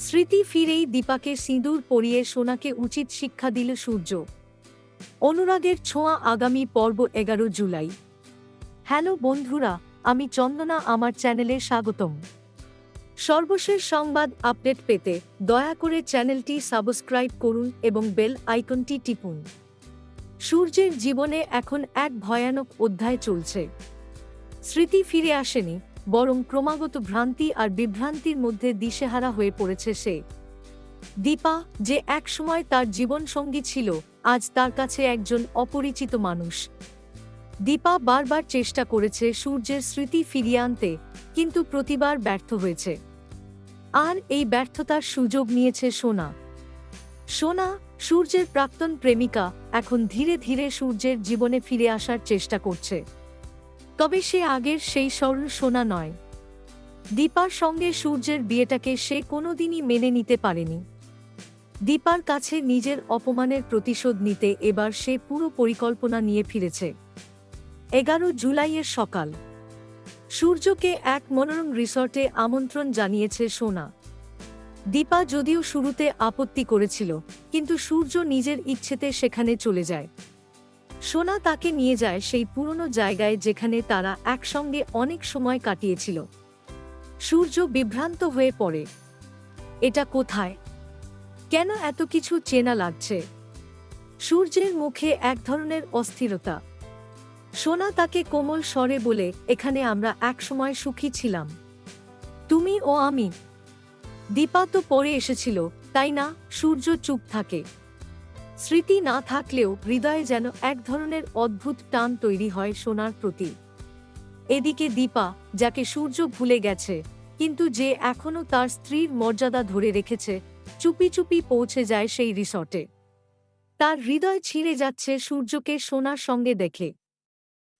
স্মৃতি ফিরেই দীপাকে সিঁদুর পরিয়ে সোনাকে উচিত শিক্ষা দিল সূর্য। অনুরাগের ছোঁয়া আগামী পর্ব এগারো জুলাই। হ্যালো বন্ধুরা, আমি চন্দনা, আমার চ্যানেলে স্বাগতম। সর্বশেষ সংবাদ আপডেট পেতে দয়া করে চ্যানেলটি সাবস্ক্রাইব করুন এবং বেল আইকনটি টিপুন। সূর্যের জীবনে এখন এক ভয়ানক অধ্যায় চলছে। স্মৃতি ফিরে আসেনি বরং ক্রমাগত ভ্রান্তি আর বিভ্রান্তির মধ্যে দিশেহারা হয়ে পড়েছে সে। দীপা, যে একসময় তার জীবনসঙ্গী ছিল, আজ তার কাছে একজন অপরিচিত মানুষ। দীপা বারবার চেষ্টা করেছে সূর্যের স্মৃতি ফিরিয়ে আনতে, কিন্তু প্রতিবার ব্যর্থ হয়েছে। আর এই ব্যর্থতার সুযোগ নিয়েছে সোনা। সোনা, সূর্যের প্রাক্তন প্রেমিকা, এখন ধীরে ধীরে সূর্যের জীবনে ফিরে আসার চেষ্টা করছে। তবে সে আগের সেই সরল সোনা নয়। দীপার সঙ্গে সূর্যের বিয়েটাকে সে কোনোদিনই মেনে নিতে পারেনি। দীপার কাছে নিজের অপমানের প্রতিশোধ নিতে এবার সে পুরো পরিকল্পনা নিয়ে ফিরেছে। এগারো জুলাইয়ের সকাল। সূর্যকে এক মনোরম রিসর্টে আমন্ত্রণ জানিয়েছে সোনা। দীপা যদিও শুরুতে আপত্তি করেছিল, কিন্তু সূর্য নিজের ইচ্ছেতে সেখানে চলে যায়। সোনা তাকে নিয়ে যায় সেই পুরনো জায়গায় যেখানে তারা একসঙ্গে অনেক সময় কাটিয়েছিল। সূর্য বিভ্রান্ত হয়ে পড়ে। এটা কোথায়? কেন এত কিছু চেনা লাগছে? সূর্যের মুখে এক ধরনের অস্থিরতা। সোনা তাকে কোমল স্বরে বলে, এখানে আমরা একসময় সুখী ছিলাম। তুমি ও আমি। দীপা তো পরে এসেছিল, তাই না? সূর্য চুপ থাকে। স্মৃতি না থাকলেও হৃদয়ে যেন এক ধরনের অদ্ভুত টান তৈরি হয় সোনার প্রতি। এদিকে দীপা, যাকে সূর্য ভুলে গেছে, কিন্তু যে এখনও তার স্ত্রীর মর্যাদা ধরে রেখেছে, চুপি চুপি পৌঁছে যায় সেই রিসর্টে। তার হৃদয় ছিঁড়ে যাচ্ছে সূর্যকে সোনার সঙ্গে দেখে।